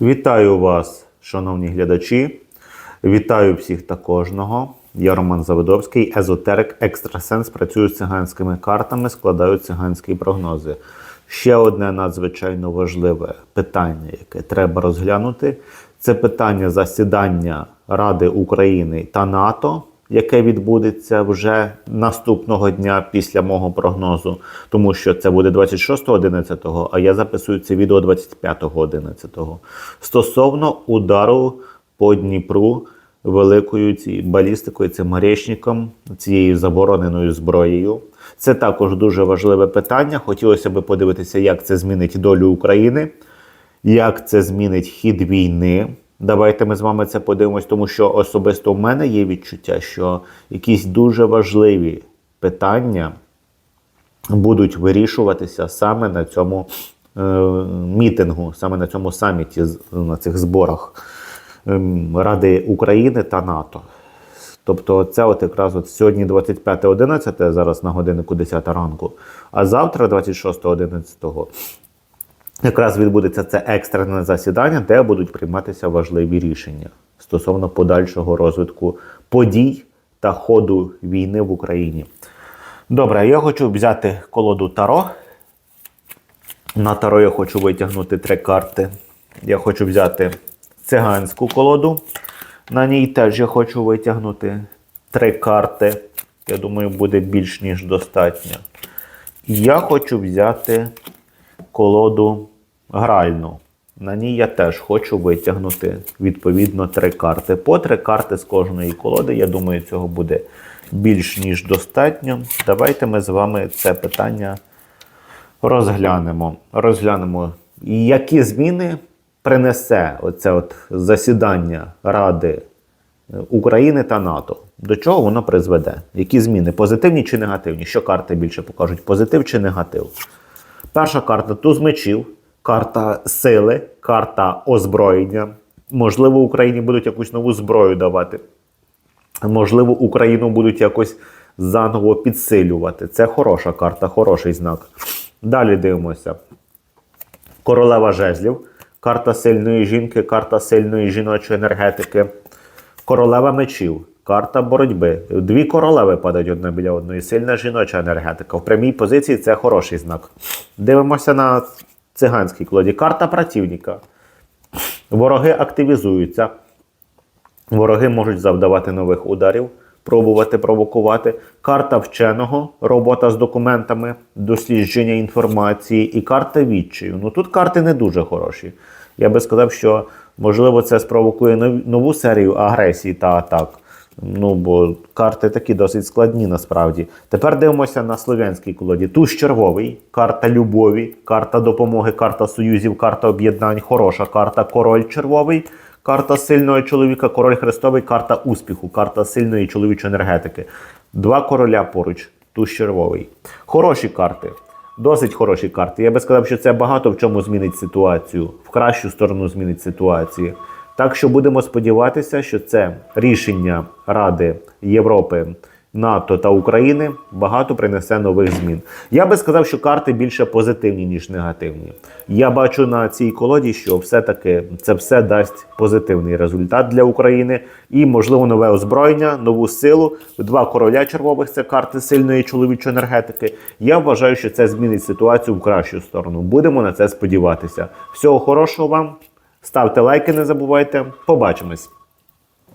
Вітаю вас, шановні глядачі. Вітаю всіх та кожного. Я Роман Заводовський, езотерик, екстрасенс. Працюю з циганськими картами, складаю циганські прогнози. Ще одне надзвичайно важливе питання, яке треба розглянути, це питання засідання Ради України та НАТО, яке відбудеться вже наступного дня після мого прогнозу, тому що це буде 26.11, а я записую це відео 25.11. Стосовно удару по Дніпру великою цією балістикою, цим гарячником, цією забороненою зброєю. Це також дуже важливе питання. Хотілося б подивитися, як це змінить долю України, як це змінить хід війни. Давайте ми з вами це подивимось, тому що особисто в мене є відчуття, що якісь дуже важливі питання будуть вирішуватися саме на цьому е, мітингу, саме на цьому саміті, на цих зборах ем, Ради України та НАТО. Тобто, це от якраз от сьогодні 25.11, зараз на годиннику 10 ранку, а завтра, 26.11, якраз відбудеться це екстрене засідання, де будуть прийматися важливі рішення стосовно подальшого розвитку подій та ходу війни в Україні. Добре, я хочу взяти колоду Таро. На Таро я хочу витягнути три карти. Я хочу взяти циганську колоду. На ній теж я хочу витягнути три карти. Я думаю, буде більш ніж достатньо. Я хочу взяти колоду гральну. На ній я теж хочу витягнути відповідно три карти. По три карти з кожної колоди. Я думаю, цього буде більш ніж достатньо. Давайте ми з вами це питання розглянемо. Розглянемо, які зміни принесе оце от засідання Ради України та НАТО. До чого воно призведе? Які зміни? Позитивні чи негативні? Що карти більше покажуть? Позитив чи негатив? Перша карта туз мечів, карта сили, карта озброєння. Можливо, Україні будуть якусь нову зброю давати. Можливо, Україну будуть якось заново підсилювати. Це хороша карта, хороший знак. Далі дивимося. Королева жезлів, карта сильної жінки, карта сильної жіночої енергетики. Королева мечів, карта боротьби. Дві королеви падають одна біля одної. Сильна жіноча енергетика. В прямій позиції це хороший знак. Дивимося на циганській колоді. Карта противника. Вороги активізуються. Вороги можуть завдавати нових ударів, пробувати провокувати. Карта вченого, робота з документами, дослідження інформації і карта відчаю. Ну тут карти не дуже хороші. Я би сказав, що можливо це спровокує нов- нову серію агресії та атак. Ну, бо карти такі досить складні насправді. Тепер дивимося на слов'янській колоді. Туз червовий, карта любові, карта допомоги, карта союзів, карта об'єднань, хороша карта, король червовий, карта сильного чоловіка, король хрестовий, карта успіху, карта сильної чоловічої енергетики. Два короля поруч, туз червовий. Хороші карти. Досить хороші карти. Я би сказав, що це багато в чому змінить ситуацію, в кращу сторону змінить ситуацію. Так що будемо сподіватися, що це рішення Ради Європи, НАТО та України багато принесе нових змін. Я би сказав, що карти більше позитивні, ніж негативні. Я бачу на цій колоді, що все-таки це все дасть позитивний результат для України і, можливо, нове озброєння, нову силу. Два короля червових це карти сильної чоловічої енергетики. Я вважаю, що це змінить ситуацію в кращу сторону. Будемо на це сподіватися. Всього хорошого вам. Ставте лайки, не забувайте. Побачимось.